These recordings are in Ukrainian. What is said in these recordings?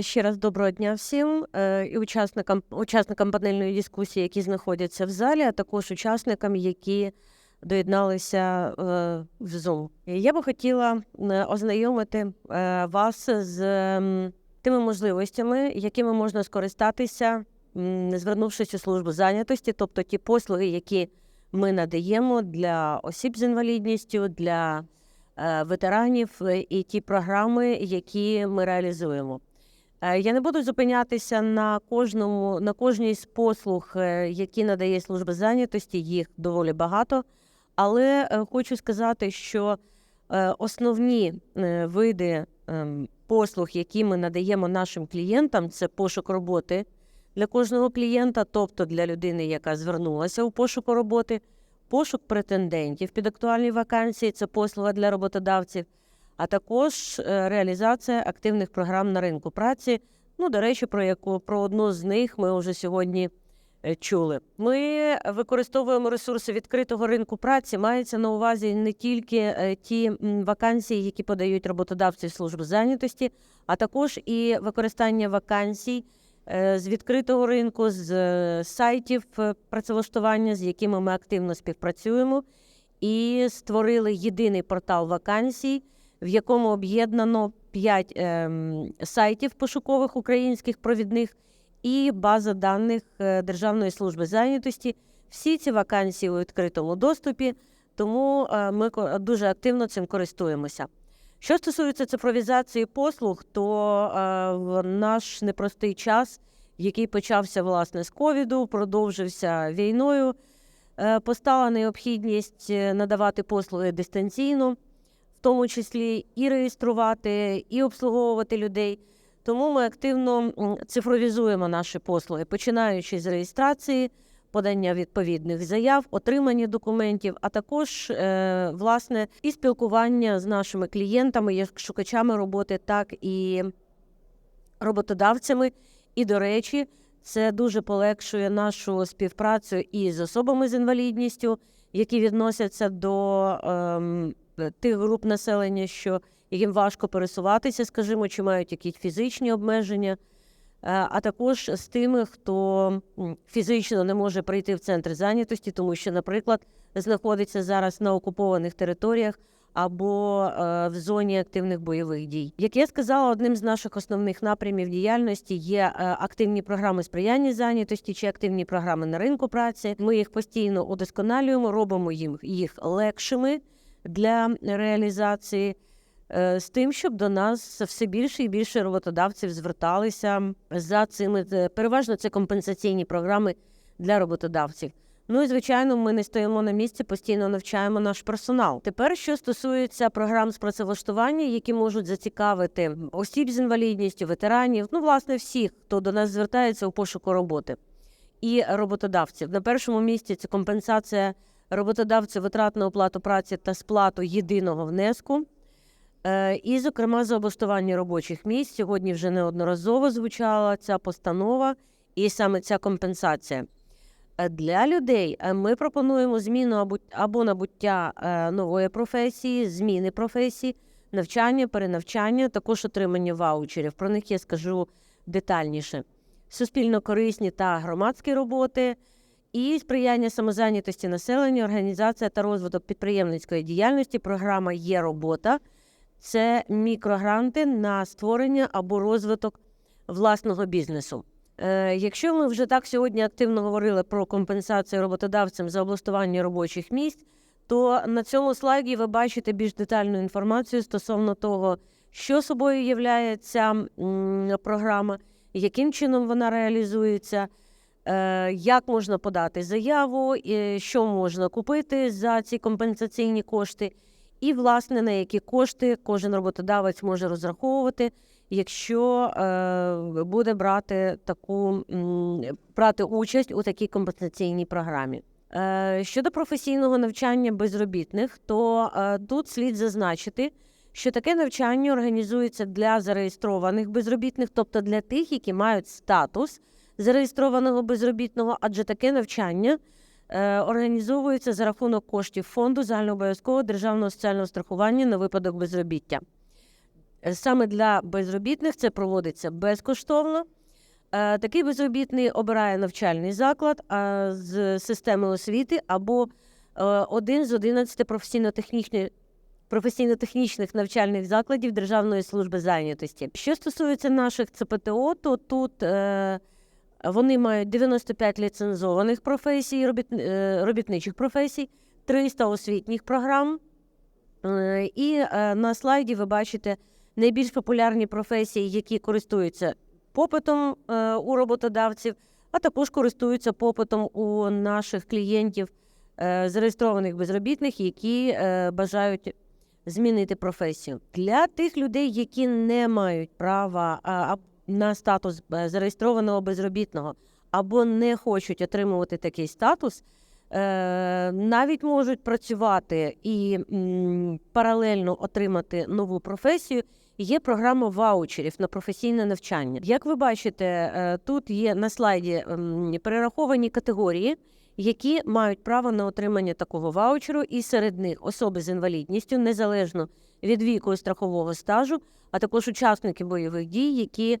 Ще раз доброго дня всім і учасникам, учасникам панельної дискусії, які знаходяться в залі, а також учасникам, які доєдналися е, в Zoom. Я би хотіла ознайомити е, вас з тими можливостями, якими можна скористатися, звернувшись у службу зайнятості, тобто ті послуги, які ми надаємо для осіб з інвалідністю, для е, ветеранів і ті програми, які ми реалізуємо. Е, Я не буду зупинятися на кожному на кожній з послуг, е, які надає служба зайнятості. Їх доволі багато. Але е, хочу сказати, що основні види ем, послуг, які ми надаємо нашим клієнтам, це пошук роботи для кожного клієнта, тобто для людини, яка звернулася у пошуку роботи, пошук претендентів під актуальні вакансії, це послуга для роботодавців а також е, реалізація активних програм на ринку праці. Ну, до речі, про яку про одну з них ми вже сьогодні е, чули. Ми використовуємо ресурси відкритого ринку праці. Мається на увазі не тільки е, ті вакансії, які подають роботодавці служби зайнятості, а також і використання вакансій з відкритого ринку, з сайтів працевлаштування, з якими ми активно співпрацюємо, і створили єдиний портал вакансій в якому об'єднано 5 ем, сайтів пошукових українських провідних і база даних е, Державної служби зайнятості. Всі ці вакансії у відкритому доступі, тому е, ми дуже активно цим користуємося. Що стосується цифровізації послуг, то е, в наш непростий час, який почався власне з ковіду, продовжився війною, е, постала необхідність е, надавати послуги дистанційно тому числі і реєструвати, і обслуговувати людей. Тому ми активно цифровізуємо наші послуги, починаючи з реєстрації, подання відповідних заяв, отримання документів, а також е, власне і спілкування з нашими клієнтами, як шукачами роботи, так і роботодавцями. І, до речі, це дуже полегшує нашу співпрацю і з особами з інвалідністю, які відносяться до ем, тих груп населення, що яким важко пересуватися, скажімо, чи мають якісь фізичні обмеження, е, а також з тими, хто фізично не може прийти в центр зайнятості, тому що, наприклад, знаходиться зараз на окупованих територіях або е, в зоні активних бойових дій. Як я сказала, одним з наших основних напрямів діяльності є е, активні програми сприяння зайнятості чи активні програми на ринку праці. Ми їх постійно удосконалюємо, робимо їм їх легшими для реалізації. е, З тим, щоб до нас все більше і більше роботодавців зверталися за цими е, переважно це компенсаційні програми для роботодавців. Ну і звичайно, ми не стоїмо на місці, постійно навчаємо наш персонал. Тепер, що стосується програм з працевлаштування, які можуть зацікавити осіб з інвалідністю, ветеранів, ну власне всіх, хто до нас звертається у пошуку роботи і роботодавців. На першому місці це компенсація роботодавцю витрат на оплату праці та сплату єдиного внеску. Е, І, зокрема, за облаштування робочих місць сьогодні вже неодноразово звучала ця постанова і саме ця компенсація. Е, Для людей е, ми пропонуємо зміну або- набуття нової професії, зміни професії, навчання, перенавчання, також отримання ваучерів. Про них я скажу детальніше. Суспільно корисні та громадські роботи, і сприяння самозайнятості населення, організація та розвиток підприємницької діяльності. Програма є робота. Це мікрогранти на створення або розвиток власного бізнесу. Е, якщо ми вже так сьогодні активно говорили про компенсацію роботодавцям за облаштування робочих місць, то на цьому слайді ви бачите більш детальну інформацію стосовно того, що собою є ця програма, яким чином вона реалізується, як можна подати заяву, е, що можна купити за ці компенсаційні кошти, і, власне, на які кошти кожен роботодавець може розраховувати, якщо е, буде брати таку брати участь у такій компенсаційній програмі. Е, щодо професійного навчання безробітних, то е, тут слід зазначити, що таке навчання організується для зареєстрованих безробітних, тобто для тих, які мають статус зареєстрованого безробітного, адже таке навчання е, організовується за рахунок коштів фонду загальнообов'язкового державного соціального страхування на випадок безробіття. Е, Саме для безробітних це проводиться безкоштовно. Е, Такий безробітний обирає навчальний заклад з системи освіти або один з 11 професійно-технічних професійно-технічних навчальних закладів Державної служби зайнятості. Що стосується наших ЦПТО, то тут вони мають 95 ліцензованих професій, е, робітничих професій, 300 освітніх програм. Е, І е, на слайді ви бачите найбільш популярні професії, які користуються попитом у роботодавців, а також користуються попитом у наших клієнтів, зареєстрованих безробітних, які бажають змінити професію. Для тих людей, які не мають права на статус е, зареєстрованого безробітного або не хочуть отримувати такий статус, е, навіть можуть працювати і паралельно отримати нову професію. Є програма ваучерів на професійне навчання. Як ви бачите, е, тут є на слайді перераховані категорії, які мають право на отримання такого ваучеру, і серед них особи з інвалідністю, незалежно від віку і страхового стажу, а також учасники бойових дій, які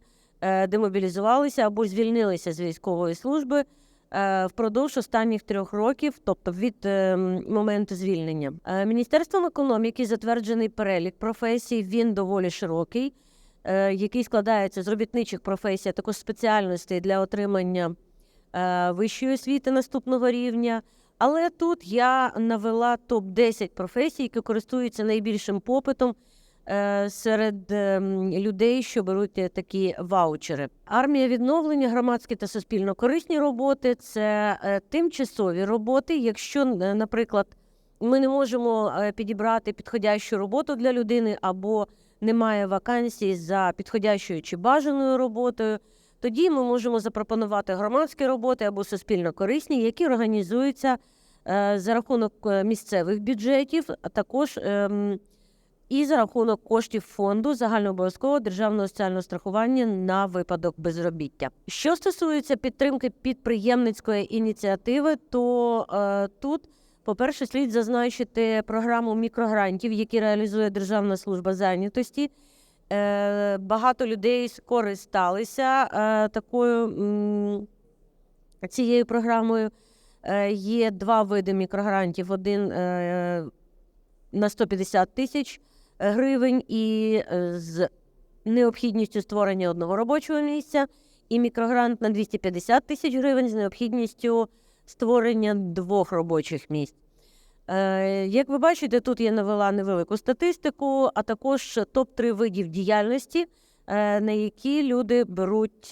демобілізувалися або звільнилися з військової служби е, впродовж останніх трьох років, тобто від е, моменту звільнення. Е, Міністерством економіки затверджений перелік професій. Він доволі широкий, е, який складається з робітничих професій, а також спеціальностей для отримання е, вищої освіти наступного рівня. Але тут я навела топ 10 професій, які користуються найбільшим попитом е, серед ем, людей, що беруть е, такі ваучери. Армія відновлення, громадські та суспільно корисні роботи це е, тимчасові роботи. Якщо, е, наприклад, ми не можемо е, підібрати підходящу роботу для людини або немає вакансій за підходящою чи бажаною роботою. Тоді ми можемо запропонувати громадські роботи або суспільно корисні, які організуються е, за рахунок е, місцевих бюджетів, а також ем, і за рахунок коштів фонду загальнообов'язкового державного соціального страхування на випадок безробіття. Що стосується підтримки підприємницької ініціативи, то е, тут, по-перше, слід зазначити програму мікрогрантів, які реалізує Державна служба зайнятості. Е, багато людей скористалися е, такою м, цією програмою. Е, є два види мікрогрантів: один е, на 150 тисяч гривень і е, з необхідністю створення одного робочого місця, і мікрогрант на 250 тисяч гривень з необхідністю створення двох робочих місць. Е, Як ви бачите, тут я навела невелику статистику, а також топ-3 видів діяльності, е, на які люди беруть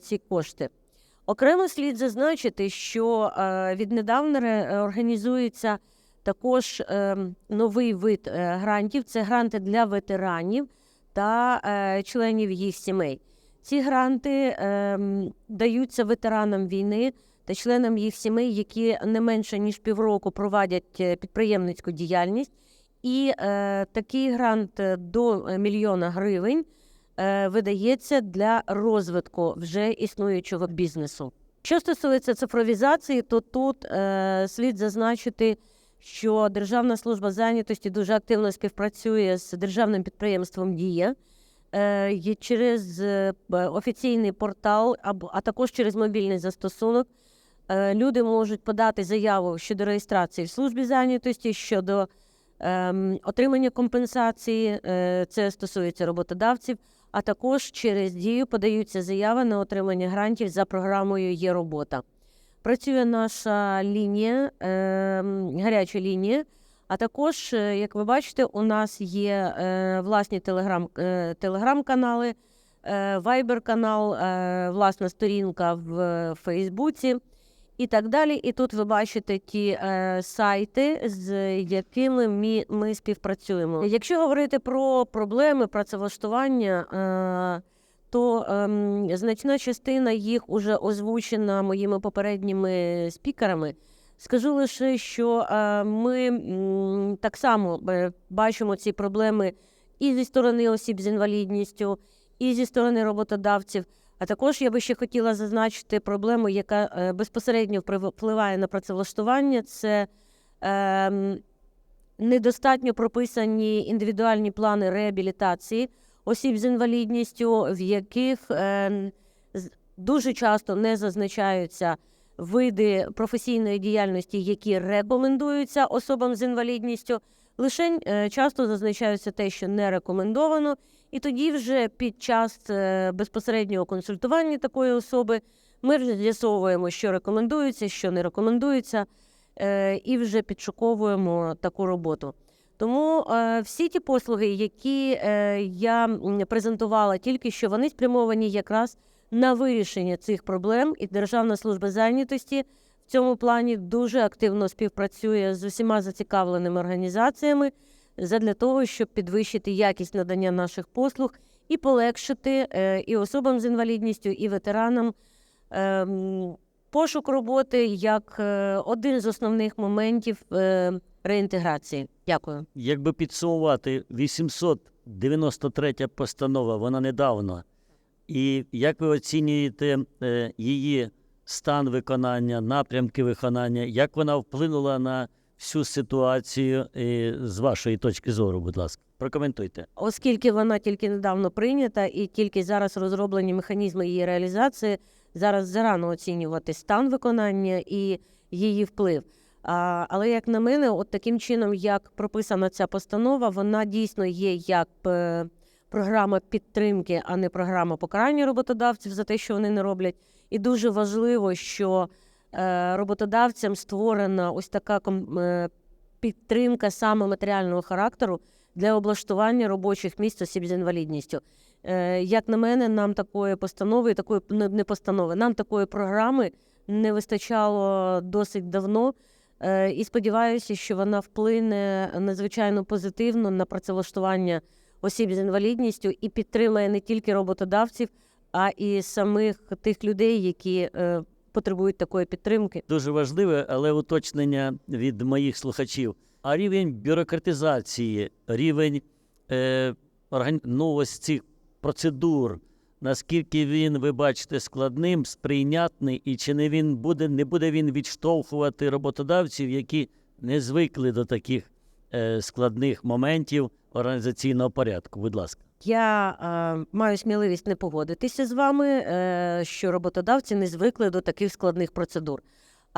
ці кошти. Окремо слід зазначити, що віднедавна організується також е, новий вид е, грантів це гранти для ветеранів та е, членів їх сімей. Ці гранти е, даються ветеранам війни та членам їх сімей, які не менше ніж півроку провадять е, підприємницьку діяльність. І е, такий грант до мільйона гривень е, видається для розвитку вже існуючого бізнесу. Що стосується цифровізації, то тут е, слід зазначити, що Державна служба зайнятості дуже активно співпрацює з державним підприємством Дія. Е, через е, офіційний портал, або а також через мобільний застосунок. Е, Люди можуть подати заяву щодо реєстрації в службі зайнятості, щодо ем, отримання компенсації. Це стосується роботодавців, а також через дію подаються заяви на отримання грантів за програмою Є робота. Працює наша лінія, ем, гаряча лінія. А також, е, як ви бачите, у нас є е, власні телеграм, е, вайбер-канал, власна сторінка в Фейсбуці і так далі. І тут ви бачите ті сайти, з якими ми, ми співпрацюємо. Якщо говорити про проблеми працевлаштування, то ем, значна частина їх уже озвучена моїми попередніми спікерами. Скажу лише, що е, ми м, так само е, бачимо ці проблеми і зі сторони осіб з інвалідністю, і зі сторони роботодавців. А також я би ще хотіла зазначити проблему, яка е, безпосередньо впливає- на працевлаштування. Це ем, недостатньо прописані індивідуальні плани реабілітації, осіб з інвалідністю, в яких е, дуже часто не зазначаються види професійної діяльності, які рекомендуються особам з інвалідністю. Лише е, часто зазначаються те, що не рекомендовано, і тоді вже під час е, безпосереднього консультування такої особи ми вже з'ясовуємо, що рекомендується, що не рекомендується, і вже підшуковуємо таку роботу. Тому е, всі ті послуги, які е, я презентувала тільки що, вони спрямовані якраз на вирішення цих проблем, і Державна служба зайнятості в цьому плані дуже активно співпрацює з усіма зацікавленими організаціями задля того, щоб підвищити якість надання наших послуг і полегшити е, і особам з інвалідністю, і ветеранам ем, пошук роботи як е, один з основних моментів е, реінтеграції. Дякую. Якби підсумувати 893 постанова, вона недавно. І як ви оцінюєте е, її стан виконання, напрямки виконання, як вона вплинула на всю ситуацію з вашої точки зору, будь ласка, прокоментуйте. Оскільки вона тільки недавно прийнята і тільки зараз розроблені механізми її реалізації, зараз зарано оцінювати стан виконання і її вплив. А, але як на мене, от таким чином, як прописана ця постанова, вона дійсно є як е, програма підтримки, а не програма покарання роботодавців за те, що вони не роблять. І дуже важливо, що е, роботодавцям створена ось така е, підтримка саме матеріального характеру для облаштування робочих місць осіб з інвалідністю. Е, Як на мене, нам такої постанови, такої не постанови, нам такої програми не вистачало досить давно. Е, І сподіваюся, що вона вплине надзвичайно позитивно на працевлаштування осіб з інвалідністю і підтримає не тільки роботодавців, а і самих тих людей, які е, потребують такої підтримки. Дуже важливе, але уточнення від моїх слухачів. А рівень бюрократизації, рівень е, орган... ну, ось цих процедур, наскільки він, ви бачите, складним, сприйнятний, і чи не він буде, не буде він відштовхувати роботодавців, які не звикли до таких е, складних моментів організаційного порядку? Будь ласка. Я е, маю сміливість не погодитися з вами, е, що роботодавці не звикли до таких складних процедур.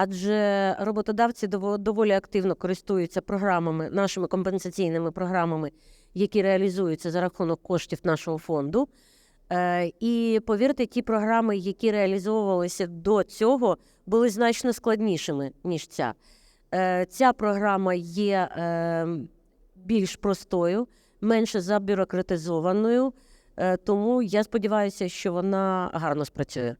Адже роботодавці дово- доволі активно користуються програмами, нашими компенсаційними програмами, які реалізуються за рахунок коштів нашого фонду. Е, і повірте, ті програми, які реалізовувалися до цього, були значно складнішими, ніж ця. Е, ця програма є е, більш простою, менше забюрократизованою, тому я сподіваюся, що вона гарно спрацює.